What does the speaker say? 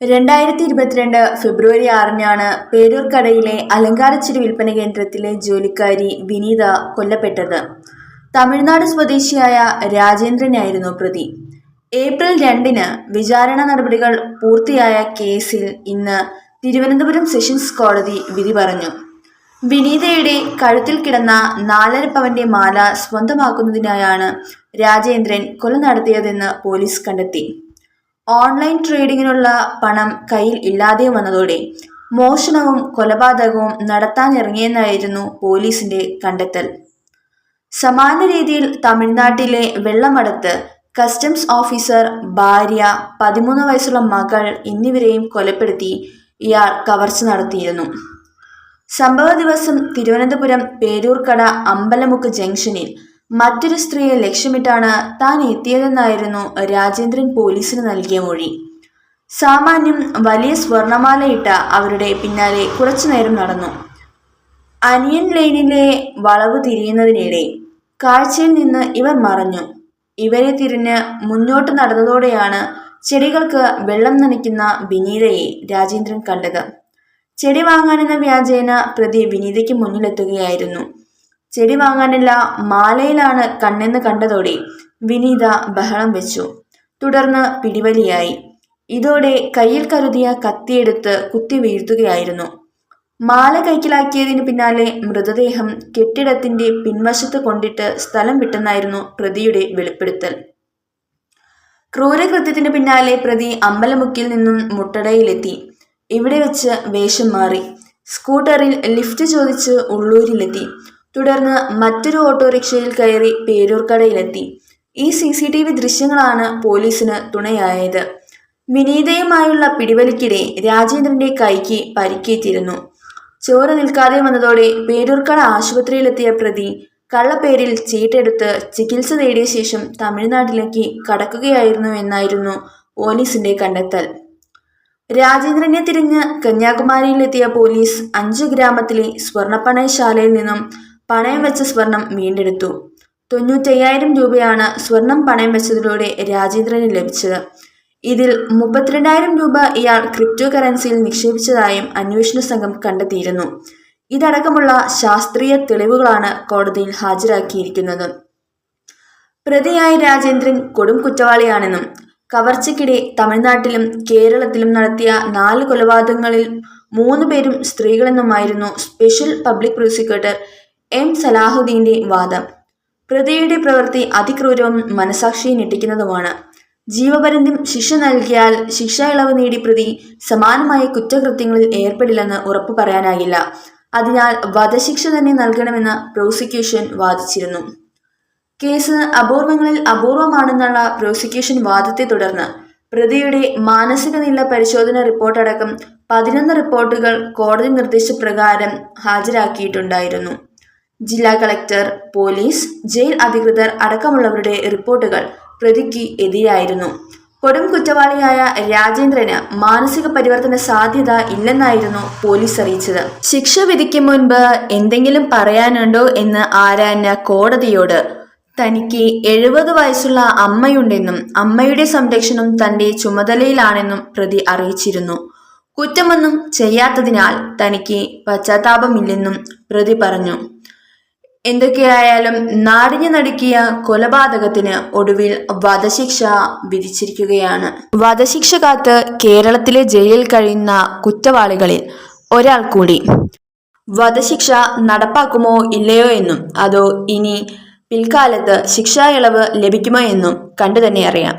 രണ്ടായിരത്തി ഇരുപത്തിരണ്ട് ഫെബ്രുവരി ആറിനാണ് പേരൂർക്കടയിലെ അലങ്കാരച്ചിരി വിൽപ്പന കേന്ദ്രത്തിലെ ജോലിക്കാരി വിനീത കൊല്ലപ്പെട്ടത്. തമിഴ്നാട് സ്വദേശിയായ രാജേന്ദ്രനായിരുന്നു പ്രതി. ഏപ്രിൽ രണ്ടിന് വിചാരണ നടപടികൾ പൂർത്തിയായ കേസിൽ ഇന്ന് തിരുവനന്തപുരം സെഷൻസ് കോടതി വിധി പറഞ്ഞു. വിനീതയുടെ കഴുത്തിൽ കിടന്ന നാലര പവന്റെ മാല സ്വന്തമാക്കുന്നതിനായാണ് രാജേന്ദ്രൻ കൊല നടത്തിയതെന്ന് പോലീസ് കണ്ടെത്തി. ഓൺലൈൻ ട്രേഡിങ്ങിനുള്ള പണം കയ്യിൽ ഇല്ലാതെ വന്നതോടെ മോഷണവും കൊലപാതകവും നടത്താനിറങ്ങിയെന്നായിരുന്നു പോലീസിന്റെ കണ്ടെത്തൽ. സമാന രീതിയിൽ തമിഴ്നാട്ടിലെ വെള്ളമടത്ത് കസ്റ്റംസ് ഓഫീസർ ഭാര്യ പതിമൂന്ന് വയസ്സുള്ള മകൾ എന്നിവരെയും കൊലപ്പെടുത്തി ഇയാൾ കവർച്ച നടത്തിയിരുന്നു. സംഭവ ദിവസം തിരുവനന്തപുരം പേരൂർക്കട അമ്പലമുക്ക് ജംഗ്ഷനിൽ മറ്റൊരു സ്ത്രീയെ ലക്ഷ്യമിട്ടാണ് താൻ എത്തിയതെന്നായിരുന്നു രാജേന്ദ്രൻ പോലീസിന് നൽകിയ മൊഴി. സാമാന്യം വലിയ സ്വർണമാലയിട്ട അവരുടെ പിന്നാലെ കുറച്ചുനേരം നടന്നു. അനിയൻ ലൈനിലെ വളവ് തിരിയുന്നതിനിടെ കാഴ്ചയിൽ നിന്ന് ഇവർ മറഞ്ഞു. ഇവരെ തിരിഞ്ഞ് മുന്നോട്ട് നടന്നതോടെയാണ് ചെടികൾക്ക് വെള്ളം നനയ്ക്കുന്ന വിനീതയെ രാജേന്ദ്രൻ കണ്ടത്. ചെടി വാങ്ങാനെന്ന വ്യാജേന പ്രതി വിനീതയ്ക്ക് മുന്നിലെത്തുകയായിരുന്നു. ചെടി വാങ്ങാനില്ല മാലയിലാണ് കണ്ണെന്ന് കണ്ടതോടെ വിനീത ബഹളം വെച്ചു. തുടർന്ന് പിടിവലിയായി. ഇതോടെ കയ്യിൽ കരുതിയ കത്തിയെടുത്ത് കുത്തി വീഴ്ത്തുകയായിരുന്നു. മാല കൈക്കലാക്കിയതിന് പിന്നാലെ മൃതദേഹം കെട്ടിടത്തിന്റെ പിൻവശത്ത് കൊണ്ടിട്ട് സ്ഥലം വിട്ടെന്നായിരുന്നു പ്രതിയുടെ വെളിപ്പെടുത്തൽ. ക്രൂരകൃത്യത്തിന് പിന്നാലെ പ്രതി അമ്പലമുക്കിൽ നിന്നും മുട്ടടയിലെത്തി. ഇവിടെ വെച്ച് വേഷം മാറി. സ്കൂട്ടറിൽ ലിഫ്റ്റ് ചോദിച്ച് ഉള്ളൂരിലെത്തി. തുടർന്ന് മറ്റൊരു ഓട്ടോറിക്ഷയിൽ കയറി പേരൂർക്കടയിലെത്തി ഈ സി സി ടി വി ദൃശ്യങ്ങളാണ് പോലീസിന് തുണയായത്. വിനീതയുമായുള്ള പിടിവലിക്കിടെ രാജേന്ദ്രന്റെ കൈക്ക് പരിക്കേറ്റിരുന്നു. ചോര നിൽക്കാതെ വന്നതോടെ പേരൂർക്കട ആശുപത്രിയിലെത്തിയ പ്രതി കള്ളപ്പേരിൽ ചീട്ടെടുത്ത് ചികിത്സ നേടിയ ശേഷം തമിഴ്നാട്ടിലേക്ക് കടക്കുകയായിരുന്നു എന്നായിരുന്നു പോലീസിന്റെ കണ്ടെത്തൽ. രാജേന്ദ്രനെ തിരിഞ്ഞ് കന്യാകുമാരിയിലെത്തിയ പോലീസ് അഞ്ചു ഗ്രാമത്തിലെ സ്വർണപ്പണയശാലയിൽ നിന്നും പണയം വെച്ച സ്വർണം വീണ്ടെടുത്തു. തൊണ്ണൂറ്റയ്യായിരം രൂപയാണ് സ്വർണം പണയം വെച്ചതിലൂടെ രാജേന്ദ്രന് ലഭിച്ചത്. ഇതിൽ മുപ്പത്തിരണ്ടായിരം രൂപ ഇയാൾ ക്രിപ്റ്റോ കറൻസിയിൽ നിക്ഷേപിച്ചതായും അന്വേഷണ സംഘം കണ്ടെത്തിയിരുന്നു. ഇതടക്കമുള്ള ശാസ്ത്രീയ തെളിവുകളാണ് കോടതിയിൽ ഹാജരാക്കിയിരിക്കുന്നത്. പ്രതിയായ രാജേന്ദ്രൻ കൊടും കുറ്റവാളിയാണെന്നും കവർച്ചയ്ക്കിടെ തമിഴ്നാട്ടിലും കേരളത്തിലും നടത്തിയ നാല് കൊലപാതകങ്ങളിൽ മൂന്ന് പേരും സ്ത്രീകളെന്നുമായിരുന്നു സ്പെഷ്യൽ പബ്ലിക് പ്രോസിക്യൂട്ടർ എം സലാഹുദ്ദീന്റെ വാദം. പ്രതിയുടെ പ്രവൃത്തി അതിക്രൂരവും മനസാക്ഷിയെ ഞെട്ടിക്കുന്നതുമാണ്. ജീവപര്യന്തം ശിക്ഷ നൽകിയാൽ ശിക്ഷ ഇളവ് നേടി പ്രതി സമാനമായ കുറ്റകൃത്യങ്ങളിൽ ഏർപ്പെടില്ലെന്ന് ഉറപ്പു പറയാനാകില്ല. അതിനാൽ വധശിക്ഷ തന്നെ നൽകണമെന്ന് പ്രോസിക്യൂഷൻ വാദിച്ചിരുന്നു. കേസ് അപൂർവങ്ങളിൽ അപൂർവമാണെന്നുള്ള പ്രോസിക്യൂഷൻ വാദത്തെ തുടർന്ന് പ്രതിയുടെ മാനസിക നില പരിശോധന റിപ്പോർട്ടടക്കം പതിനൊന്ന് റിപ്പോർട്ടുകൾ കോടതി നിർദ്ദേശപ്രകാരം ഹാജരാക്കിയിട്ടുണ്ടായിരുന്നു. ജില്ലാ കളക്ടർ പോലീസ് ജയിൽ അധികൃതർ അടക്കമുള്ളവരുടെ റിപ്പോർട്ടുകൾ പ്രതിക്ക് എതിരായിരുന്നു. കൊടും കുറ്റവാളിയായ രാജേന്ദ്രന് മാനസിക പരിവർത്തന സാധ്യത ഇല്ലെന്നായിരുന്നു പോലീസ് അറിയിച്ചത്. ശിക്ഷ വിധിക്കും മുൻപ് എന്തെങ്കിലും പറയാനുണ്ടോ എന്ന് ആരാഞ്ഞ കോടതിയോട് തനിക്ക് എഴുപത് വയസ്സുള്ള അമ്മയുണ്ടെന്നും അമ്മയുടെ സംരക്ഷണം തന്റെ ചുമതലയിലാണെന്നും പ്രതി അറിയിച്ചിരുന്നു. കുറ്റമൊന്നും ചെയ്യാത്തതിനാൽ തനിക്ക് പശ്ചാത്താപമില്ലെന്നും പ്രതി പറഞ്ഞു. എന്തൊക്കെയായാലും നാടിഞ്ഞു നടുക്കിയ കൊലപാതകത്തിന് ഒടുവിൽ വധശിക്ഷ വിധിച്ചിരിക്കുകയാണ്. വധശിക്ഷ കാത്ത് കേരളത്തിലെ ജയിലിൽ കഴിയുന്ന കുറ്റവാളികളിൽ ഒരാൾ കൂടി. വധശിക്ഷ നടപ്പാക്കുമോ ഇല്ലയോ എന്നും അതോ ഇനി പിൽക്കാലത്ത് ശിക്ഷാ ഇളവ് ലഭിക്കുമോ എന്നും കണ്ടു തന്നെ അറിയാം.